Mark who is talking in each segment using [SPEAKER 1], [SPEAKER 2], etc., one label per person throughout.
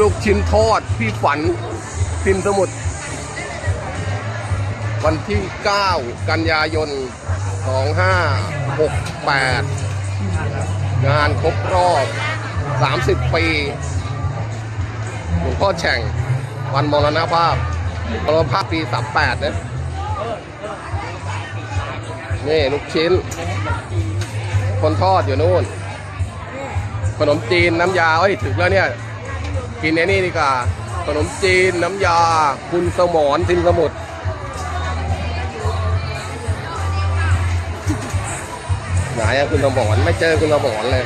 [SPEAKER 1] ลูกชิ้นทอดพี่ฝันพิมพ์สมุทรวันที่ 9 กันยายน 2568 งานครบรอบ 30 ปีหลวงพ่อแฉ่ง วันมรณภาพมรณภาพปี 38 นะ นี่ลูกชิ้น คนทอดอยู่นู่น ขนมจีนน้ำยา เอ้ย ถึงแล้วเนี่ย กินไอ้นี่ดีกว่าขนมจีนน้ำยา คุณสมรทิมสมุทรไหนอะคุณสมรไม่เจอคุณสมรเลย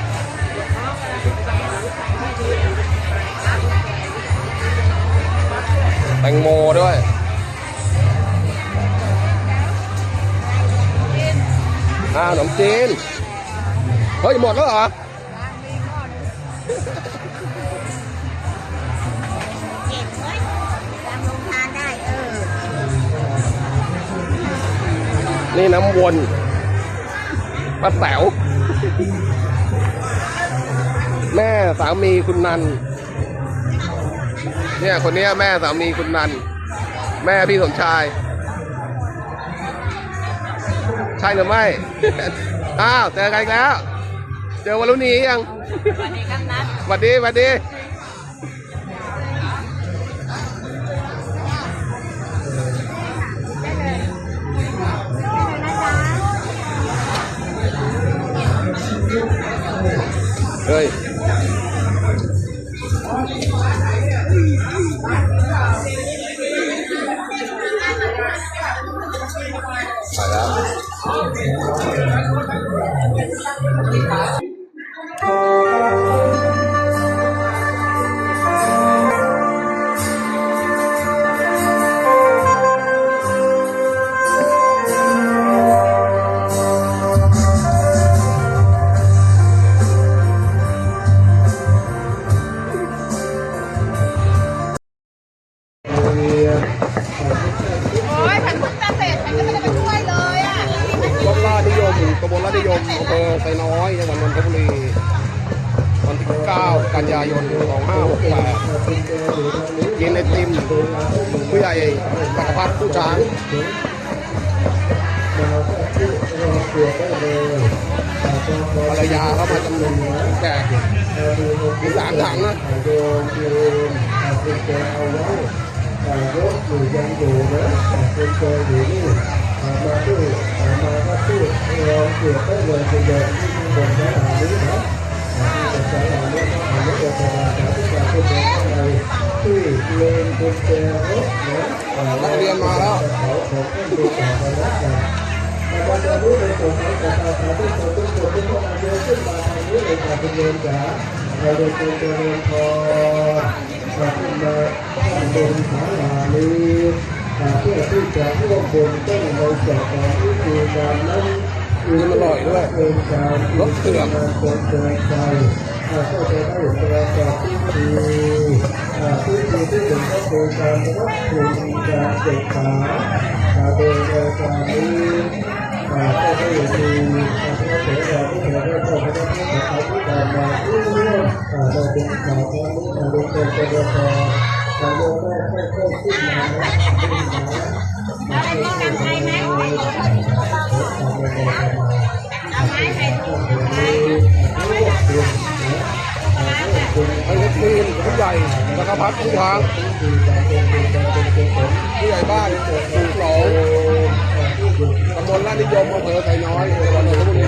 [SPEAKER 1] แตงโมด้วยอ่าขนมจีน เฮ้ย หมดแล้วเหรอ
[SPEAKER 2] นี่
[SPEAKER 1] น้ำวนป้าแต๋วแม่สามีคุณนัน เนี่ยคนเนี้ยแม่สามีคุณนัน แม่พี่สมชาย ใช่หรือไม่ อ้าวเจอกันอีกแล้ว เจอวันรุ่นนี้ยัง
[SPEAKER 2] สวัสดีครับนัท
[SPEAKER 1] หวัดดีหวัดดี เฮ้ย
[SPEAKER 2] มอำ
[SPEAKER 1] เภอไซน้อยจังหวัดนนทบุรีวันที่ 9 กันยายน 2568กินไอติมผู้ใหญ่จักพัฒผู้ช้างภรรยาเขามาจำนวนแจกมีสามถังนะนักเรียน มาแล้ว
[SPEAKER 3] เราเดินเจริญพรสัมมาบุญสาลาลีเพื่อที่จะร่วมบุญต้นในจากการที่คืองานนั้น
[SPEAKER 1] กินอร่อยด้วย
[SPEAKER 3] เป็นการ
[SPEAKER 1] รสเถื่อน
[SPEAKER 3] งานเป็นเกิดใจก็จะได้ประกอบพิธีพิธีที่หนึ่ งก็คือการรับคุณการเด็กขาโดยการนี้ก็ได้มีการเสด็จเราที่เราได้เข้าไปได้ที่เขาที่การมาที่ร่วมเราเป็นข่าวครั้งนี้เราเป็นเป็นตัวแทนเราได้ค่อยๆขึ้นมาแล้วขึ้นมา
[SPEAKER 2] อะไรก็กันไทยไหมเอาไม้ใส่ถุงไม้
[SPEAKER 1] ไอ้เล็กที ผู้ใหญ่จักรพัฒน์ผู้ช้างผู้ใหญ่บ้านหมู่สองตำบลลาดนิยมอำเภอไซน้อยจังหวัดนนทบุร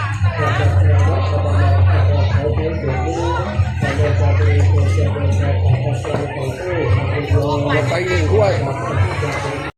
[SPEAKER 1] ี ไปอีกถ้วย